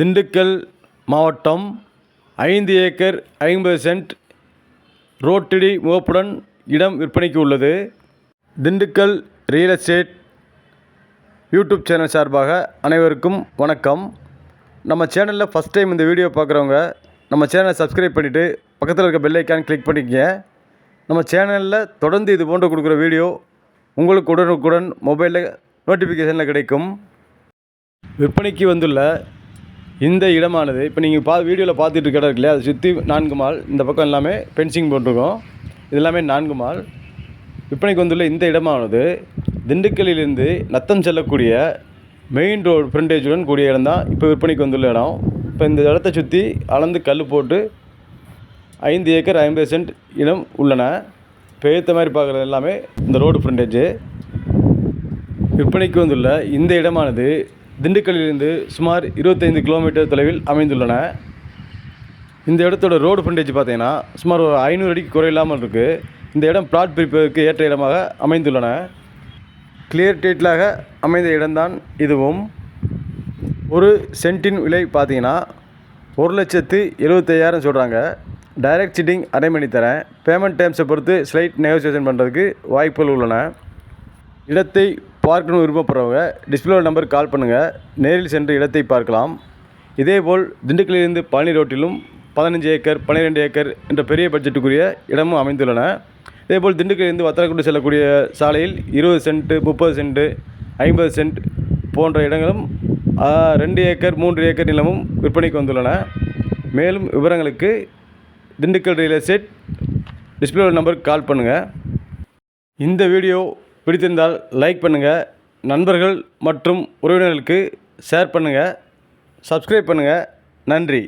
திண்டுக்கல் மாவட்டம் ஐந்து ஏக்கர் ஐம்பது சென்ட் ரோட்டடி முகப்புடன் இடம் விற்பனைக்கு உள்ளது. Dindigul real estate YouTube channel சார்பாக அனைவருக்கும் வணக்கம். நம்ம சேனலில் ஃபஸ்ட் டைம் இந்த வீடியோ பார்க்குறவங்க நம்ம சேனலை சப்ஸ்கிரைப் பண்ணிவிட்டு பக்கத்தில் இருக்க பெல் ஐக்கான் கிளிக் பண்ணிக்கங்க. நம்ம சேனலில் தொடர்ந்து இது போன்று கொடுக்குற வீடியோ உங்களுக்கு உடனுக்குடன் மொபைலில் நோட்டிஃபிகேஷனில் கிடைக்கும். விற்பனைக்கு வந்துள்ள இந்த இடமானது. இப்போ நீங்கள் பா வீடியோவில் பார்த்துட்டு இருக்க இடம் அதை சுற்றி நான்கு மால் இந்த பக்கம் எல்லாமே பென்சிங் போட்டிருக்கோம். இது எல்லாமே நான்கு மால். விற்பனைக்கு வந்துள்ள இந்த இடமானது திண்டுக்கல்லிலிருந்து நத்தம் செல்லக்கூடிய மெயின் ரோடு ஃப்ரண்டேஜுடன் கூடிய இடம் தான் இப்போ விற்பனைக்கு வந்துள்ள இடம். இப்போ இந்த இடத்த சுற்றி அளந்து கல் போட்டு ஐந்து ஏக்கர் ஐம்பது சென்ட் இடம் உள்ளன. இப்போ ஏற்ற மாதிரி பார்க்குறது எல்லாமே இந்த ரோடு ஃப்ரண்டேஜு விற்பனைக்கு வந்துள்ள இந்த இடமானது திண்டுக்கல்லிலிருந்து சுமார் இருபத்தைந்து கிலோமீட்டர் தொலைவில் அமைந்துள்ளன. இந்த இடத்தோட ரோடு ஃப்ரண்டேஜ் பார்த்தீங்கன்னா சுமார் ஒரு ஐநூறு அடிக்கு குறையில்லாமல் இருக்குது இந்த இடம் பிளாட் பிரிப்பதற்கு ஏற்ற இடமாக அமைந்துள்ளன. கிளியர் டேட்டிலாக அமைந்த இடம்தான் இதுவும். ஒரு சென்ட்டின் விலை பார்த்தீங்கன்னா ஒரு லட்சத்து எழுபத்தையாயிரம் சொல்கிறாங்க டைரக்ட் சிட்டிங் அரேஞ்ச் பண்ணி தரேன். பேமெண்ட் டைம்ஸை பொறுத்து ஸ்லைட் நெகோசியேஷன் பண்ணுறதுக்கு வாய்ப்புகள் உள்ளன. இடத்தை பார்க்கணும் விருப்பப்படுறவங்க டிஸ்பிளே நம்பருக்கு கால் பண்ணுங்கள் நேரில் சென்று இடத்தை பார்க்கலாம். இதேபோல் திண்டுக்கல்லிருந்து பழனி ரோட்டிலும் பதினஞ்சு ஏக்கர் பன்னிரெண்டு ஏக்கர் என்ற பெரிய பட்ஜெட்டுக்குரிய இடமும் அமைந்துள்ளன. இதேபோல் திண்டுக்கல்லிருந்து வத்தலக்குண்டு செல்லக்கூடிய சாலையில் இருபது சென்ட்டு முப்பது சென்ட்டு ஐம்பது சென்ட் போன்ற இடங்களும் ரெண்டு ஏக்கர் மூன்று ஏக்கர் நிலமும் விற்பனைக்கு வந்துள்ளன. மேலும் விவரங்களுக்கு திண்டுக்கல் ரியல் எஸ்டேட் டிஸ்பிளே நம்பருக்கு கால் பண்ணுங்கள் இந்த வீடியோ பிடித்திருந்தால் லைக் பண்ணுங்கள் நண்பர்கள் மற்றும் உறவினர்களுக்கு ஷேர் பண்ணுங்கள் சப்ஸ்கிரைப் பண்ணுங்கள் நன்றி.